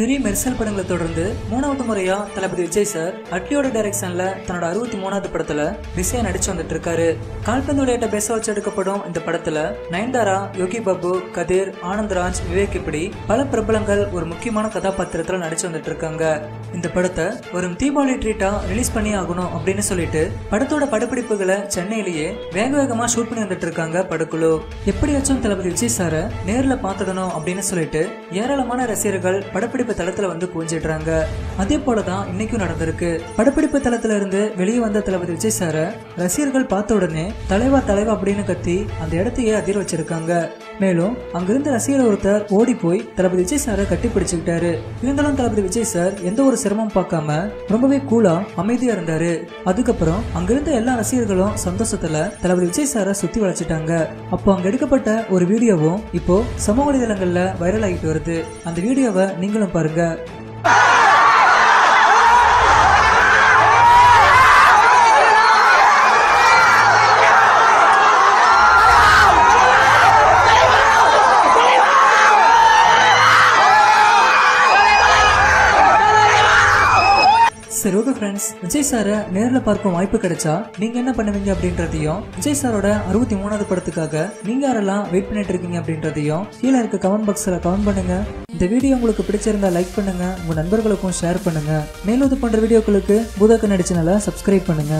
தெரி மெர்சல் படங்களை தொடர்ந்து மூணாவது முறையா தளபதி விஜய் சார் அட்லியோட டைரக்ஷன்ல தன்னோட அறுபத்தி மூணாவது படத்துல பிஸியா நடிச்சு வந்துட்டு இருக்காரு கால்பந்து விளையாட்டை பேச வச்சு எடுக்கப்படும் இந்த படத்துல நயன்தாரா யோகி பாபு கதிர் ஆனந்த்ராஜ் விவேக் இப்படி பல பிரபலங்கள் ஒரு முக்கியமான கதாபாத்திரத்துல நடிச்சு வந்துட்டு இருக்காங்க இந்த படத்தை வரும் தீபாவளி ட்ரீட்டா ரிலீஸ் பண்ணி ஆகணும் அப்படின்னு சொல்லிட்டு படத்தோட படப்பிடிப்புகளை சென்னையிலேயே வேக வேகமா ஷூட் பண்ணி வந்துட்டு இருக்காங்க படக்குழு. எப்படியாச்சும் தளபதி விஜய் சாரை நேர்ல பாத்துடணும் அப்படின்னு சொல்லிட்டு ஏராளமான ரசிகர்கள் படப்பிடிப்பு படப்பிடிப்பு தளத்துல வந்து குவிஞ்சிடுறாங்க அதே போலதான் இன்னைக்கும் நடந்திருக்கு. படப்பிடிப்பு தளத்துல இருந்து வெளியே வந்த தளபதி விஜய் சார ரசிகர்கள் பார்த்த உடனே தலைவா தலைவா அப்படின்னு கத்தி அந்த இடத்தையே அதிர வச்சிருக்காங்க. மேலும் அங்கிருந்த ரசிகர் ஒருத்தர் ஓடி போய் தளபதி விஜய் சாரை கட்டி பிடிச்சுக்கிட்டாரு. இருந்தாலும் தளபதி விஜய் சார் எந்த ஒரு சிரமம் பார்க்காம ரொம்பவே கூலா அமைதியா இருந்தாரு. அதுக்கப்புறம் அங்கிருந்த எல்லா ரசிகர்களும் சந்தோஷத்துல தளபதி விஜய் சாரை சுத்தி வளைச்சிட்டாங்க. அப்போ அங்க எடுக்கப்பட்ட ஒரு வீடியோவும் இப்போ சமூக வலைதளங்கள்ல வைரல் ஆகிட்டு வருது. அந்த வீடியோவை நீங்களும் பாருங்க. சரி ஓகே ஃப்ரெண்ட்ஸ் விஜய் சாரை நேரில் பார்க்கும் வாய்ப்பு கிடைச்சா நீங்க என்ன பண்ணுவீங்க அப்படின்றதையும் விஜய் சாரோட அறுபத்தி மூணாவது படத்துக்காக நீங்க யாரெல்லாம் வெயிட் பண்ணிட்டு இருக்கீங்க அப்படின்றதையும் கீழே இருக்க கமெண்ட் பாக்ஸில் கமெண்ட் பண்ணுங்க. இந்த வீடியோ உங்களுக்கு பிடிச்சிருந்தா லைக் பண்ணுங்க உங்க நண்பர்களுக்கும் ஷேர் பண்ணுங்க. மேலும் இது போன்ற வீடியோக்களுக்கு பூதாக்க நடிச்சனால சப்ஸ்கிரைப் பண்ணுங்க.